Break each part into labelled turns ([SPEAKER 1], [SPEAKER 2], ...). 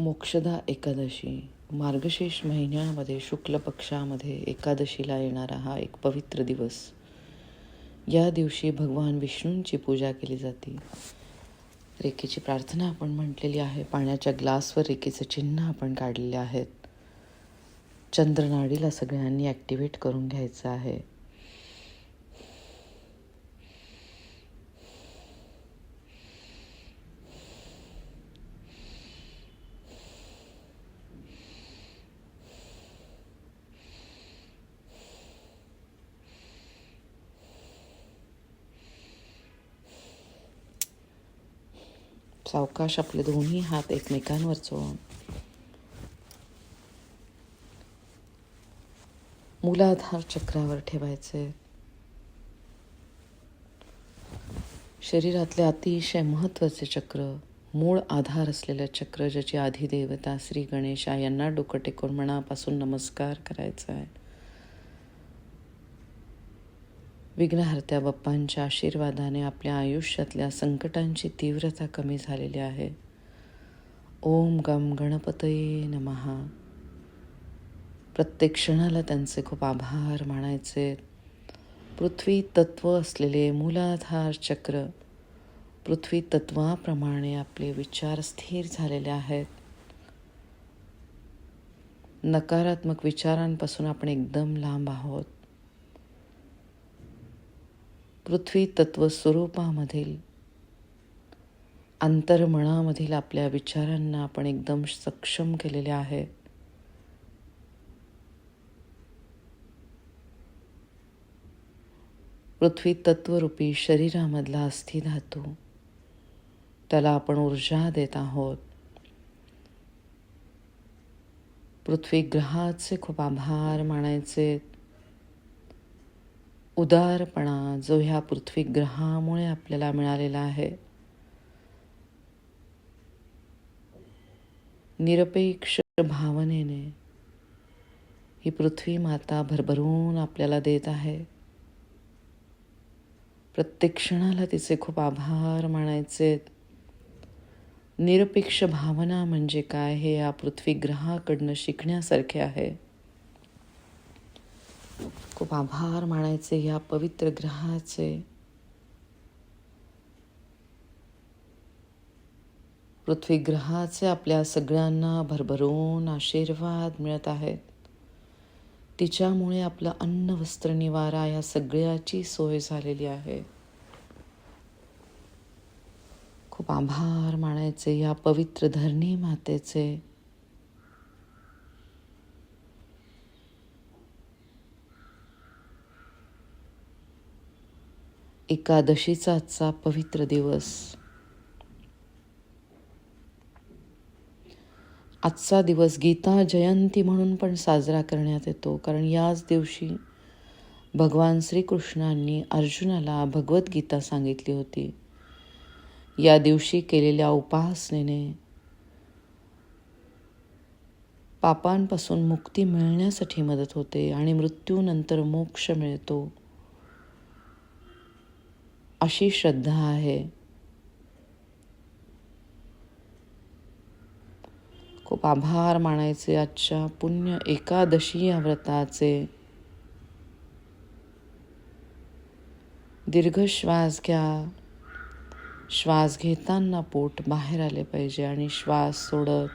[SPEAKER 1] मोक्षदा एकादशी. मार्गशीर्ष महिन्यामध्ये शुक्ल पक्षामध्ये एकादशीला येणारा हा एक पवित्र दिवस. या दिवशी भगवान विष्णूंची पूजा केली जाते. रेखेची प्रार्थना आपण म्हटलेली आहे. पाण्याच्या ग्लासवर रेखेचं चिन्ह आपण काढलेले आहेत. चंद्रनाडीला सगळ्यांनी ॲक्टिवेट करून घ्यायचं आहे. सावकाश आपले दोन्ही हात एकमेकांवर चोळून मूलाधार चक्रावर ठेवायचे. शरीरातले अतिशय महत्त्वाचे चक्र मूळ आधार असलेलं चक्र ज्याची आधी देवता श्री गणेशा यांना डोकं टेकून मनापासून नमस्कार करायचा आहे. विघ्नहर्त्या बाप्पांच्या आशीर्वादाने आपल्या आयुष्यातल्या संकटांची तीव्रता कमी झालेली आहे. ओम गम गणपतये नमहा प्रत्येक क्षणाला त्यांचे खूप आभार मानायचे. पृथ्वी तत्व असलेले मूलाधार चक्र पृथ्वी तत्वाप्रमाणे आपले विचार स्थिर झालेले आहेत. नकारात्मक विचारांपासून आपण एकदम लांब आहोत. पृथ्वी तत्व स्वरूपामधील अंतर्मनामधील आपल्या विचारांना आपण एकदम सक्षम केलेले आहे. पृथ्वी तत्वरूपी शरीरामधला अस्थि धातू त्याला आपण ऊर्जा देत आहोत. पृथ्वी ग्रहाचे खूप आभार मानायचे उदारपणा जो ह्या पृथ्वी ग्रहामुळे आपल्याला मिळालेला आहे. निरपेक्ष भावनेने ही पृथ्वी माता भरभरून आपल्याला देत आहे. प्रत्येक क्षणाला तिचे खूप आभार मानायचे. निरपेक्ष भावना म्हणजे काय हे या पृथ्वी ग्रहाकडनं शिकण्यासारखे आहे. खूप आभार मानायचे या पवित्र ग्रहाचे. पृथ्वी ग्रहाचे आपल्या सगळ्यांना भरभरून आशीर्वाद मिळत आहेत. तिच्यामुळे आपलं अन्न वस्त्र निवारा या सगळ्याची सोय झालेली आहे. खूप आभार मानायचे या पवित्र धरणी मातेचे. एकादशीचा आजचा पवित्र दिवस. आजचा दिवस गीता जयंती म्हणून पण साजरा करण्यात येतो. कारण याच दिवशी भगवान श्रीकृष्णांनी अर्जुनाला भगवद्गीता सांगितली होती. या दिवशी केलेल्या उपासनेने पापांपासून मुक्ती मिळण्यासाठी मदत होते आणि मृत्यूनंतर मोक्ष मिळतो. अशी श्रद्धा आहे. खूप आभार मानायचे आजच्या पुण्य एकादशी या व्रताचे. दीर्घ श्वास घ्या. श्वास घेताना पोट बाहेर आले पाहिजे आणि श्वास सोडत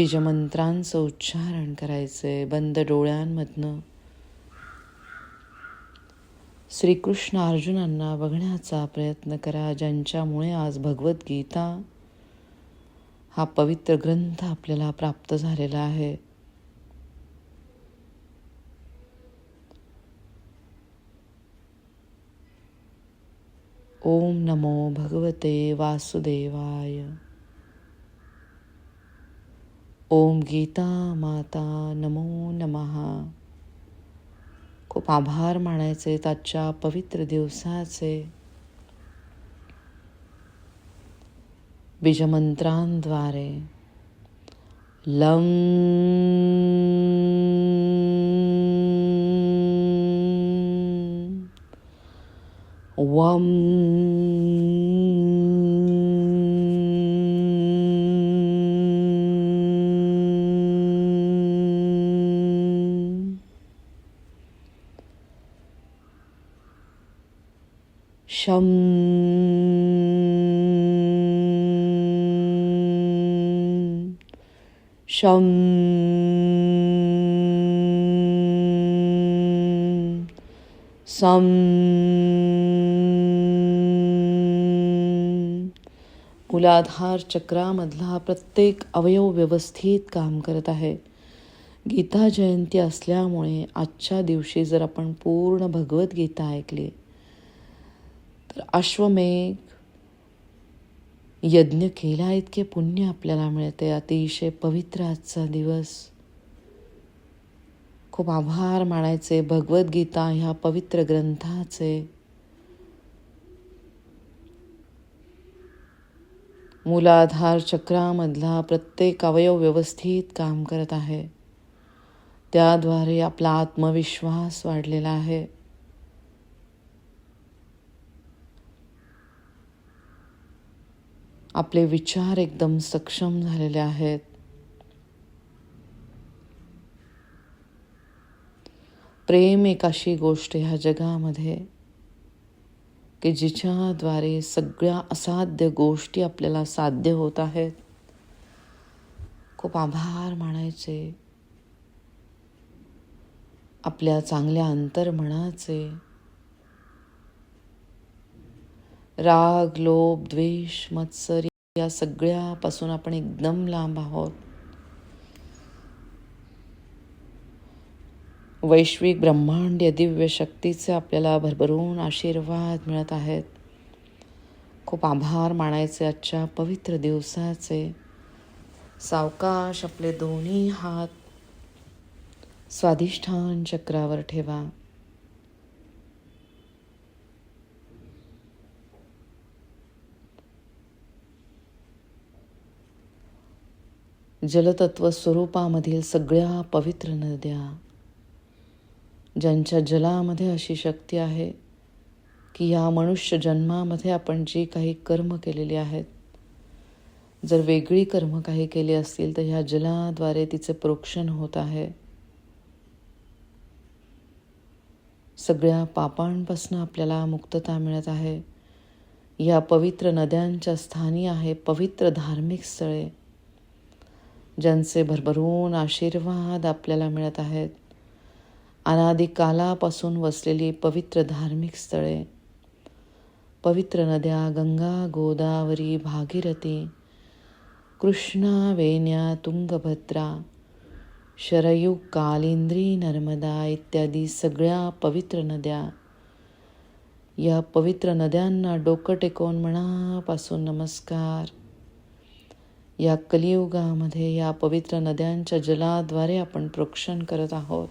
[SPEAKER 1] बीजमंत्रांचं उच्चारण करायचंय बंद डोळ्यांमधनं. श्रीकृष्ण अर्जुनांना बघण्याचा प्रयत्न करा ज्यांच्यामुळे आज भगवद्गीता हा पवित्र ग्रंथ आपल्याला प्राप्त झालेला आहे. ओम नमो भगवते वासुदेवाय. ओम गीता माता नमो नमहा खूप आभार मानायचे आजच्या पवित्र दिवसाचे. बीजमंत्रांद्वारे. लं वम शं सं मूलाधार चक्रामधला प्रत्येक अवयव व्यवस्थित काम करत आहे. गीता जयंती असल्यामुळे आजच्या दिवशी जर आपण पूर्ण भगवद्गीता ऐकली तर अश्वमेघ यज्ञ केला इतके पुण्य आपल्याला मिळते. अतिशय पवित्र आजचा दिवस. खूप आभार मानायचे. भगवद्गीता ह्या पवित्र ग्रंथाचे. मूलाधार चक्रामधला प्रत्येक अवयव व्यवस्थित काम करत आहे. त्याद्वारे आपला आत्मविश्वास वाढलेला आहे. आपले विचार एकदम सक्षम झालेले आहेत. प्रेम एक अशी गोष्ट ह्या जगामध्ये की जिच्याद्वारे सगळ्या असाध्य गोष्टी आपल्याला साध्य होत आहेत. खूप आभार मानायचे. आपल्या चांगल्या अंतर्मनाचे. राग लोभ द्वेष मत्सर या सगळ्यापासून आपण एकदम लांब आहोत. वैश्विक ब्रह्मांड या दिव्य शक्तीचे आपल्याला भरभरून आशीर्वाद मिळत आहेत. खूप आभार मानायचे आजच्या पवित्र दिवसाचे. सावकाश आपले दोन्ही हात स्वाधिष्ठान चक्रावर ठेवा. जलतत्व स्वरूपामधील सगळ्या पवित्र नद्या ज्यांच्या जलामध्ये अशी शक्ती आहे की या मनुष्य जन्मामध्ये आपण जी काही कर्म केलेली आहेत जर वेगळी कर्म काही केली असतील तर ह्या जलाद्वारे तिचे प्रोक्षण होत आहे. सगळ्या पापांपासून आपल्याला मुक्तता मिळत आहे. या पवित्र नद्यांच्या स्थानी आहे पवित्र धार्मिक स्थळे. ज्यांचे भरभरून आशीर्वाद आपल्याला मिळत आहेत. अनादिकालापासून वसलेली पवित्र धार्मिक स्थळे पवित्र नद्या गंगा गोदावरी भागीरथी कृष्णा वेण्या तुंगभद्रा शरयू कालिंद्री नर्मदा इत्यादी सगळ्या पवित्र नद्या. या पवित्र नद्यांना डोकं टेकवून मनापासून नमस्कार. या कलियुगामध्ये या पवित्र नद्यांच्या जलाद्वारे आपण प्रोक्षण करत आहोत.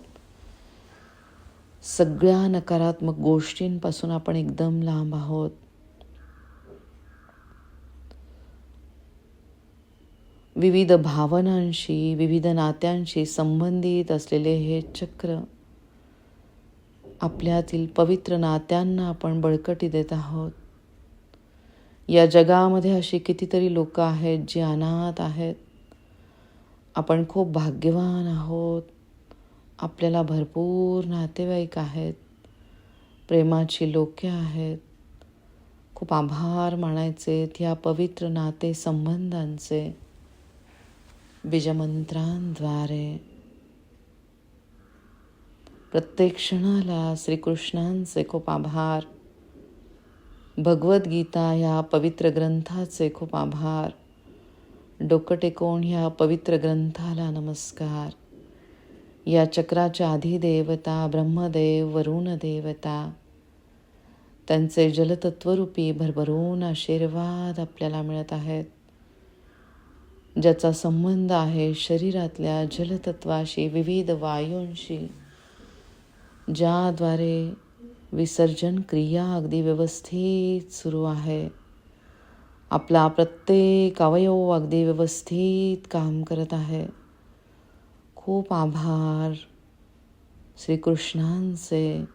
[SPEAKER 1] सगळ्या नकारात्मक गोष्टींपासून आपण एकदम लांब आहोत. विविध भावनांशी विविध नात्यांशी संबंधित असलेले हे चक्र आपल्यातील पवित्र नात्यांना आपण बळकटी देत आहोत. या जगामध्ये अशी कितीतरी लोकं आहेत जी अनाथ आहेत. आपण खूप भाग्यवान आहोत. आपल्याला भरपूर नातेवाईक आहेत. प्रेमाची लोके आहेत. खूप आभार मानायचे या पवित्र नाते संबंधांचे. बीजमंत्रांद्वारे. प्रत्येक क्षणाला श्रीकृष्णांचे खूप आभार. भगवद्गीता ह्या पवित्र ग्रंथाचे खूप आभार. डोकं टेकवून ह्या पवित्र ग्रंथाला नमस्कार. या चक्राच्या अधिदेवता ब्रह्मदेव वरुण देवता त्यांचे जलतत्वरूपी भरभरून आशीर्वाद आपल्याला मिळत आहेत. ज्याचा संबंध आहे शरीरातल्या जलतत्वाशी विविध वायूंशी ज्याद्वारे विसर्जन क्रिया अगदी व्यवस्थित सुरू आहे. आपला प्रत्येक अवयव अगदी व्यवस्थित काम करत आहे. खूप आभार श्रीकृष्णांचे.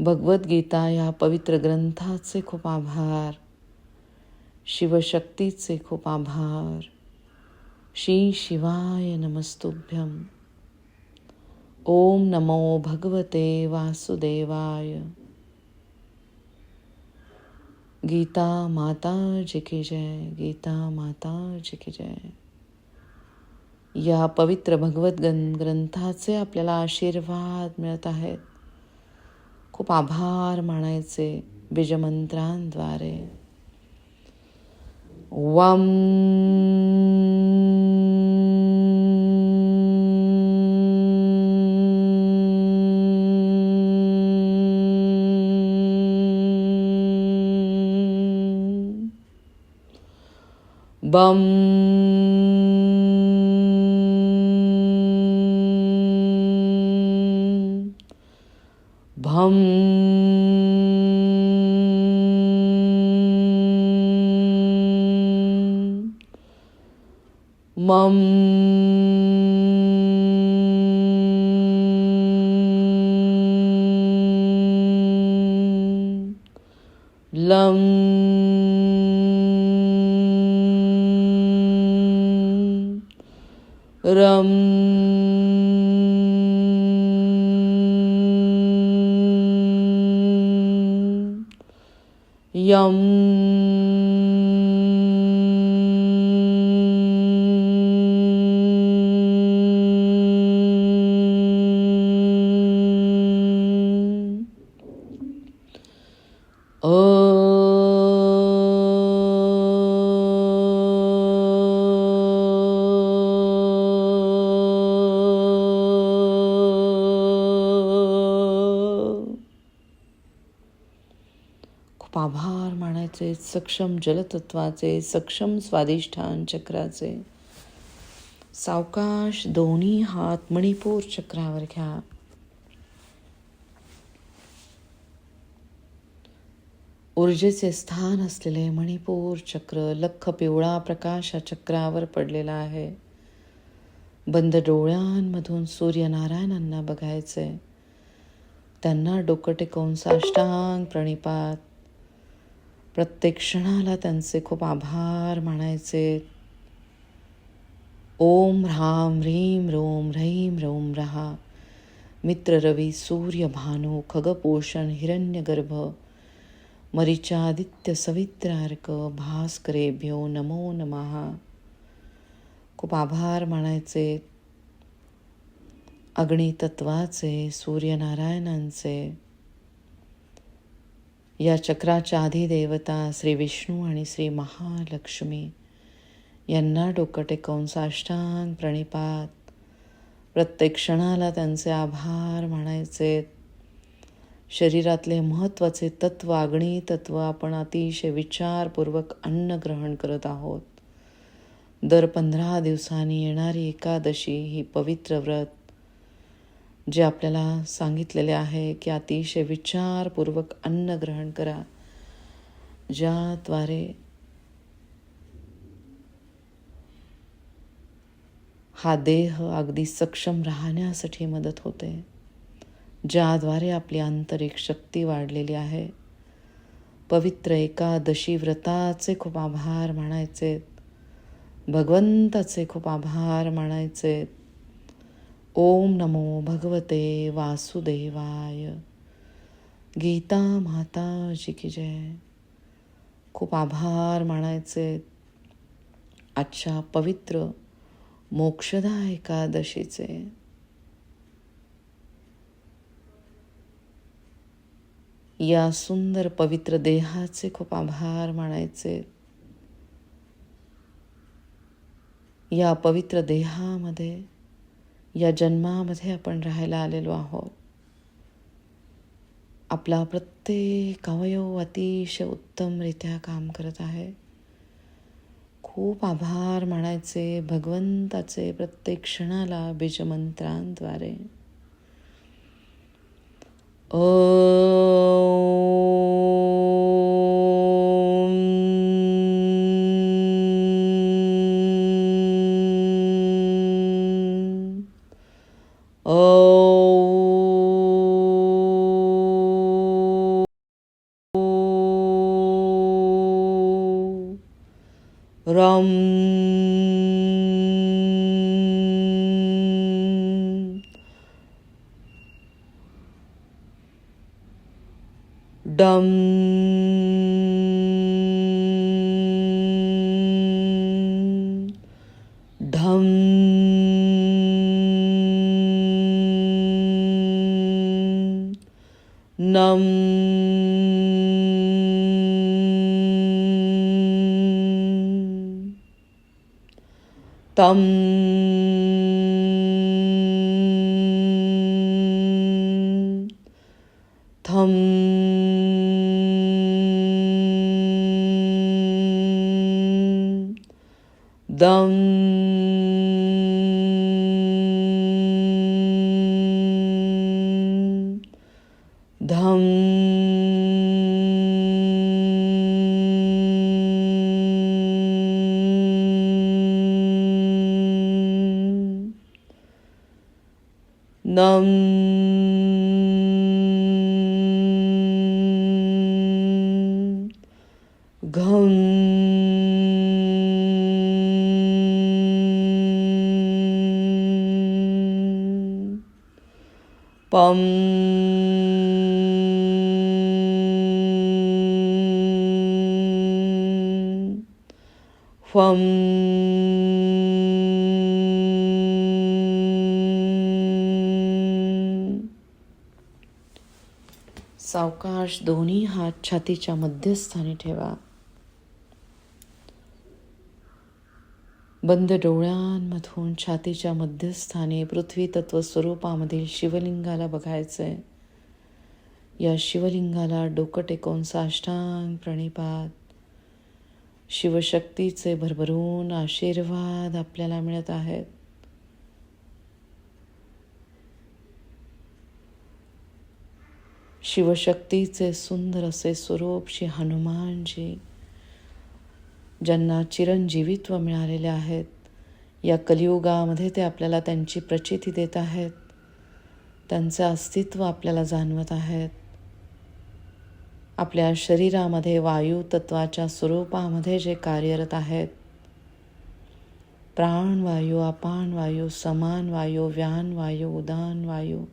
[SPEAKER 1] भगवद्गीता या पवित्र ग्रंथाचे खूप आभार. शिवशक्तीचे खूप आभार. श्री शिवाय नमस्तुभ्यम. ओम नमो भगवते वासुदेवाय। गीता माता जी की जय गीता माता जी की जय। या पवित्र भगवत ग्रंथाचे आपल्याला आशीर्वाद मिळत आहेत. खूप आभार मानायचे बीजमंत्रांद्वारे. वम बम भम मम लं रम यम सक्षम जलतत्वाचे सक्षम स्वादिष्ठान चक्राचे. सावकाश दोन्ही हात मणिपूर चक्रावर घ्या. ऊर्जेचे स्थान असलेले मणिपूर चक्र लख पिवळा प्रकाश या चक्रावर पडलेला आहे. बंद डोळ्यांमधून सूर्यनारायणांना बघायचे. त्यांना डोकं टेकवून साष्टांग प्रणिपात. प्रत्येक क्षणाला त्यांचे खूप आभार मानायचे. ओम ह्राम ह्रीम रोम ह्रैम रोम रहा. मित्र रवी सूर्य भानू खगपोषण हिरण्यगर्भ मरिचादित्य सवित्रार्क भास्करेभ्यो नमो नमहा खूप आभार मानायचे. अग्नितत्वाचे सूर्यनारायणांचे या चक्राच्या अधिदेवता श्री विष्णू आणि श्री महालक्ष्मी यांना डोकं टेकवून साष्टांग प्रणिपात. प्रत्येक क्षणाला त्यांचे आभार म्हणायचे शरीरातले महत्त्वाचे तत्व अग्नी तत्व आपण अतिशय विचारपूर्वक अन्न ग्रहण करत आहोत. दर पंधरा दिवसांनी येणारी एकादशी ही पवित्र व्रत. जे आपल्याला सांगितलेले आहे की अतिशय विचारपूर्वक अन्न ग्रहण करा ज्याद्वारे हा देह अगदी सक्षम राहण्यासाठी मदत होते ज्याद्वारे आपली आंतरिक शक्ती वाढलेली आहे. पवित्र एकादशी व्रताचे खूप आभार मानायचे भगवंताचे खूप आभार मानायचेत ओम नमो भगवते वासुदेवाय. गीता माताजी की जय. खूप आभार मानायचे. आजच्या पवित्र मोक्षदा एकादशीचे. या सुंदर पवित्र देहाचे खूप आभार मानायचे. या पवित्र देहामध्ये या जन्मामध्ये आपण राहायला आलेलो आहोत. आपला प्रत्येक अवयव अतिशय उत्तमरित्या काम करत आहे. खूप आभार मानायचे भगवंताचे प्रत्येक क्षणाला बीजमंत्रांद्वारे. ओ रम डम Thumb. Thumb. Thumb. Thumb. Nam Gam. Pam Pham सावकाश दोन्ही हात छातीच्या मध्यस्थानी ठेवा. बंद डोळ्यांमधून छातीच्या मध्यस्थानी पृथ्वी तत्व स्वरूपामधील शिवलिंगाला बघायचंय. या शिवलिंगाला डोकं टेकवून साष्टांग प्रणिपात. शिवशक्तीचे भरभरून आशीर्वाद आपल्याला मिळत आहेत. शिवशक्तीचे सुंदर असे स्वरूप श्री हनुमानजी ज्यांना चिरंजीवित्व मिळालेले आहेत या कलियुगामध्ये ते आपल्याला त्यांची प्रचिती देत आहेत त्यांचं अस्तित्व आपल्याला जाणवत आहेत. आपल्या शरीरामध्ये वायू तत्वाच्या स्वरूपामध्ये जे कार्यरत आहेत प्राणवायू अपान वायू समान वायू व्यान वायू उदान वायू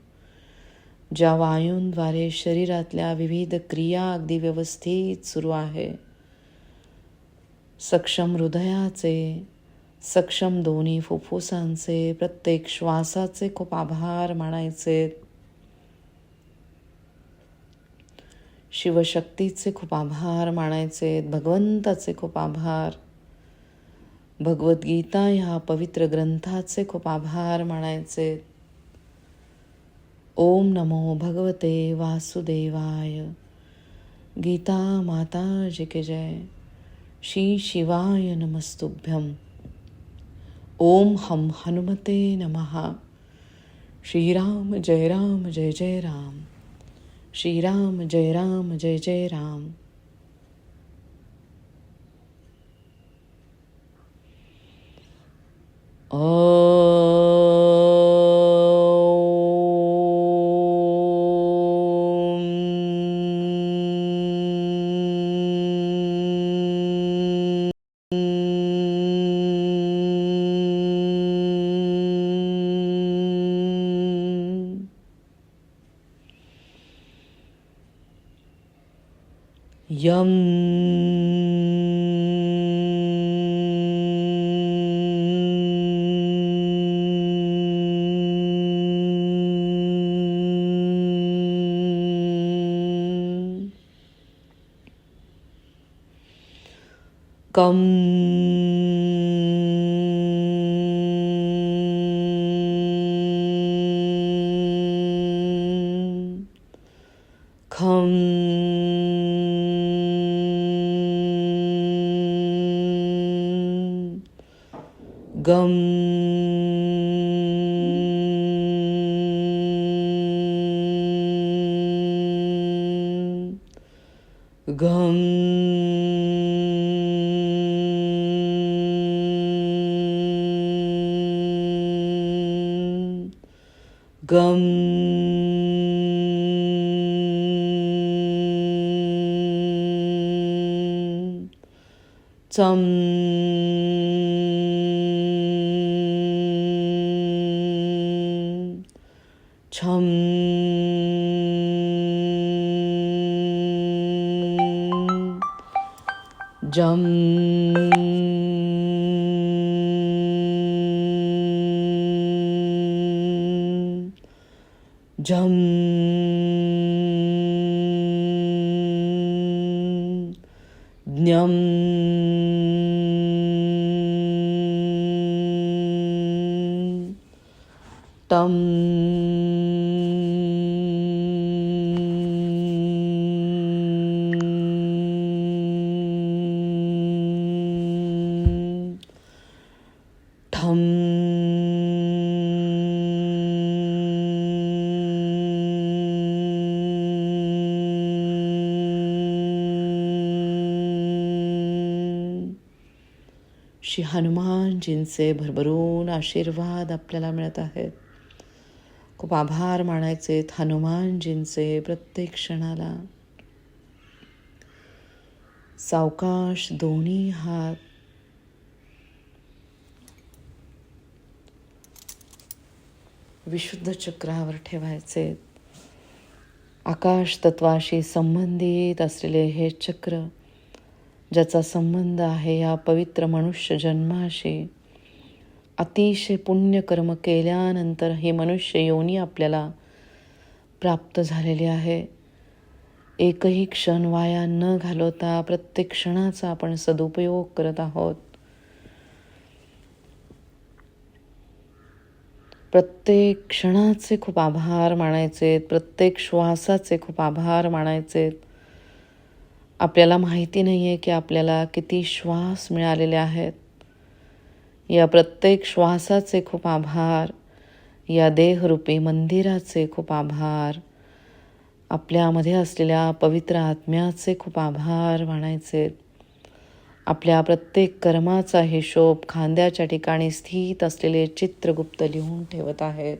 [SPEAKER 1] ज्या वायूंद्वारे शरीरातल्या विविध क्रिया अगदी व्यवस्थित सुरू आहे. सक्षम हृदयाचे सक्षम दोन्ही फुफ्फुसांचे प्रत्येक श्वासाचे खूप आभार मानायचे. शिवशक्तीचे खूप आभार मानायचे भगवंताचे खूप आभार. भगवद्गीता ह्या पवित्र ग्रंथाचे खूप आभार मानायचे. ओम नमो भगवते वासुदेवाय। गीता माता जी के जय। श्री शिवाय नमस्तुभ्यम ओम हम हनुमते नमः। श्रीराम जय राम जय जय राम। श्रीराम जय राम जय जय राम। यम कम खम 감 감, 점, 점, जं झं ज्ञं तं श्री हनुमानजींचे भरभरून आशीर्वाद आपल्याला मिळत आहेत. खूप आभार मानायचे हनुमानजींचे प्रत्येक क्षणाला. सावकाश दोन्ही हात. विशुद्ध चक्रावर ठेवायचे आकाश तत्वाशी संबंधित असलेले हे चक्र ज्याचा संबंध आहे या पवित्र मनुष्य जन्माशी. अतिशय पुण्यकर्म केल्यानंतर हे मनुष्य योनी आपल्याला प्राप्त झालेली आहे. एकही क्षण वाया न घालवता प्रत्येक क्षणाचा आपण सदुपयोग करत आहोत. प्रत्येक क्षणाचे खूप आभार मानायचे प्रत्येक श्वासाचे खूप आभार मानायचे आपल्याला माहिती नाही आहे की आपल्याला किती श्वास मिळालेले आहेत. या प्रत्येक श्वासाचे खूप आभार. या देहरूपी मंदिराचे खूप आभार. आपल्यामध्ये असलेल्या पवित्र आत्म्याचे खूप आभार मानायचे. आपल्या प्रत्येक कर्माचा हिशोब खांद्याच्या ठिकाणी स्थित असलेले चित्रगुप्त लिहून ठेवत आहेत.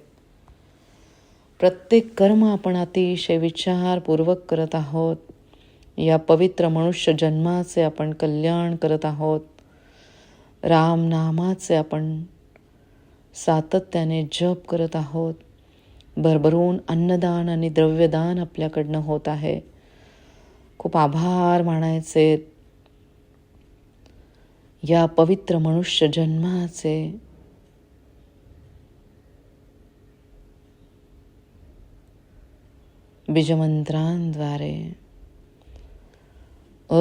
[SPEAKER 1] प्रत्येक कर्म आपण अतिशय विचारपूर्वक करत आहोत. या पवित्र मनुष्य जन्माचे आपण कल्याण करत आहोत. राम नामाचे आपण सातत्याने जप करत आहोत. भरभरून अन्नदान आणि द्रव्यदान आपल्याकडनं होत आहे. खूप आभार मानायचे. या पवित्र मनुष्य जन्माचे बीजमंत्रांद्वारे ओम।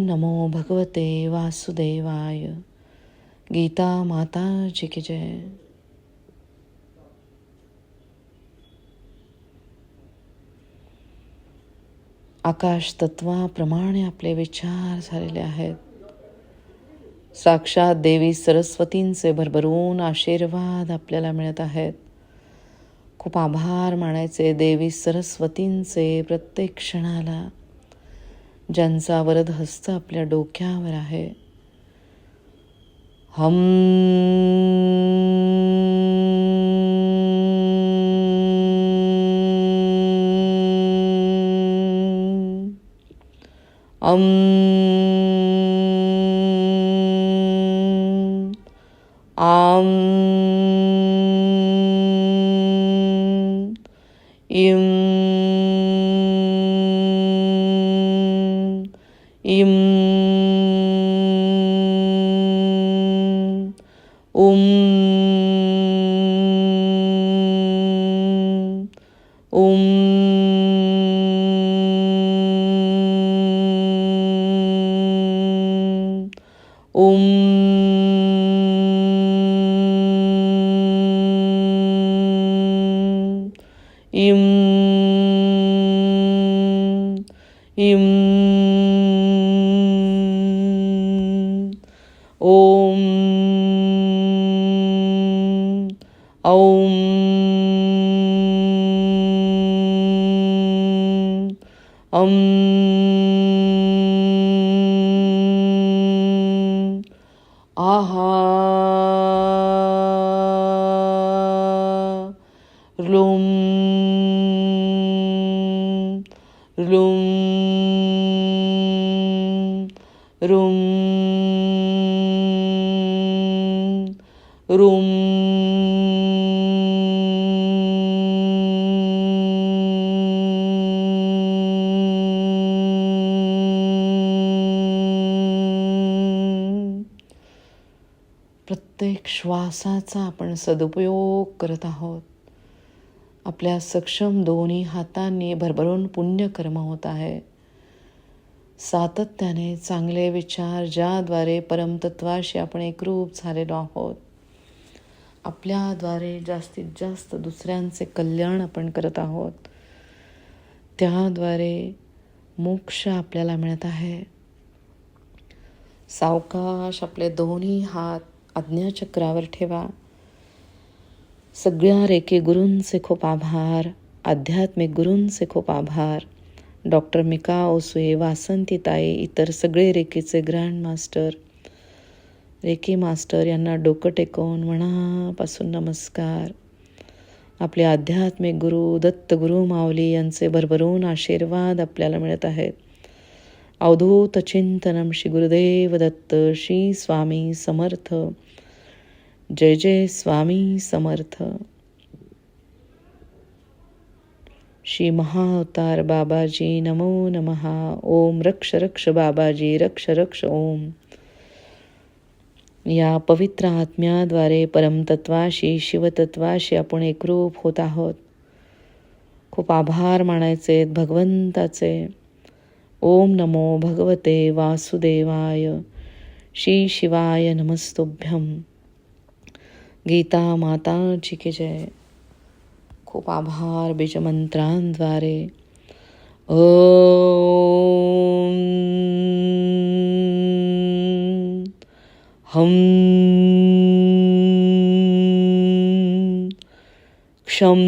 [SPEAKER 1] नमो भगवते वासुदेवाय। गीता माता जी की जय। आकाश तत्वाप्रमाणे आपले विचार झालेले आहेत। साक्षात देवी सरस्वतींचे भरभरून आशीर्वाद आपल्याला मिळत आहेत. खूप आभार मानायचे देवी सरस्वतींचे प्रत्येक क्षणाला ज्यांचा वरद हस्त आपल्या डोक्यावर आहे. हम अम Om Im Im Um Um Um. इम इम ओम औम अम रुम. प्रत्येक श्वासाचा आपण सदुपयोग करत आहोत. आपल्या सक्षम दोन्ही हातांनी भरभरून पुण्यकर्म होत आहे. सातत्याने चांगले विचार ज्याद्वारे परमतत्वाशी आपण एकरूप झालेलो आहोत. आपल्याद्वारे जास्तीत जास्त दुसऱ्यांचे कल्याण आपण करत आहोत. त्याद्वारे मोक्ष आपल्याला मिळत आहे. सावकाश आपले दोन्ही हात आज्ञाचक्रावर ठेवा. सगळ्या रेके गुरूंचे खूप आभार. आध्यात्मिक गुरूंचे खूप आभार. डॉक्टर मिका ओसुये वासंती ताई इतर सगळे रेकेचे ग्रँड मास्टर रेकी मास्टर यांना डोकं टेकवून मनापासून नमस्कार. आपले आध्यात्मिक गुरु दत्तगुरु माऊली यांचे भरभरून आशीर्वाद आपल्याला मिळत आहेत. अवधूत चिंतनम श्री गुरुदेव दत्त श्री स्वामी समर्थ. जय जय स्वामी समर्थ. श्री महाअवतार बाबाजी नमो नमहा. ओम रक्ष रक्ष बाबाजी रक्ष रक्ष ओम. या पवित्र आत्म्याद्वारे परमतत्वाशी शिवतत्वाशी आपण एकरूप होत आहोत. खूप आभार मानायचे भगवंताचे. ओम नमो भगवते वासुदेवाय. श्री शिवाय नमस्तुभ्यम गीता माताची की जय. खूप आभार बीजमंत्रांद्वारे. ओम हम क्षम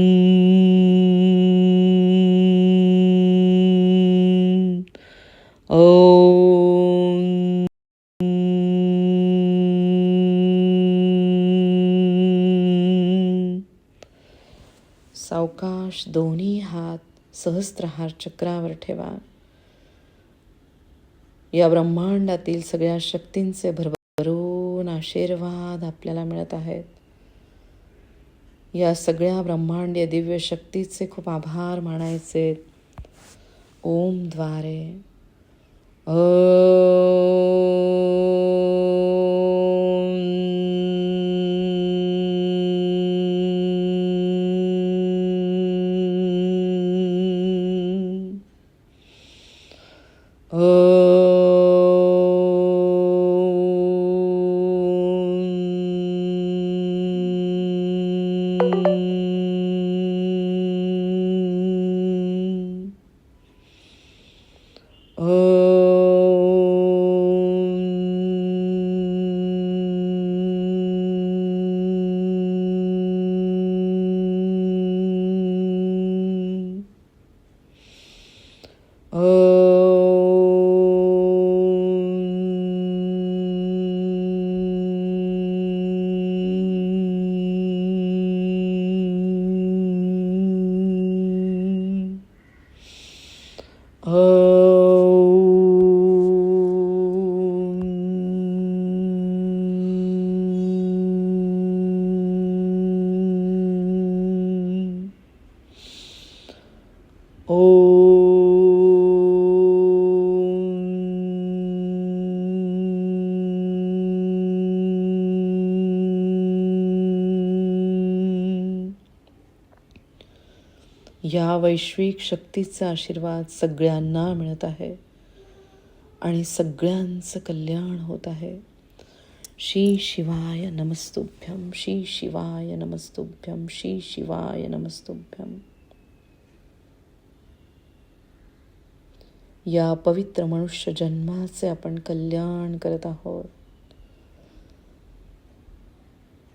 [SPEAKER 1] ओम सावकाश दोन्ही हात सहस्त्रहार चक्रावर ठेवा. या ब्रह्मांडातील सगळ्या शक्तींचे भरभ आशीर्वाद आपल्याला मिळत आहेत. या सगळ्या ब्रह्मांडीय दिव्य शक्तीचे खूप आभार मानायचे. ओमद्वारे ओ या वैश्विक शक्तीचा आशीर्वाद सगळ्यांना मिळत आहे आणि सगळ्यांचं कल्याण होत आहे. श्री शिवाय नमस्तुभ्यम श्री शिवाय नमस्तुभ्यम श्री शिवाय नमस्तुभ्यम या पवित्र मनुष्य जन्माचे आपण कल्याण करत आहोत.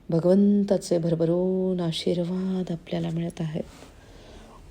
[SPEAKER 1] भगवंताचे भरभरून आशीर्वाद आपल्याला मिळत आहेत.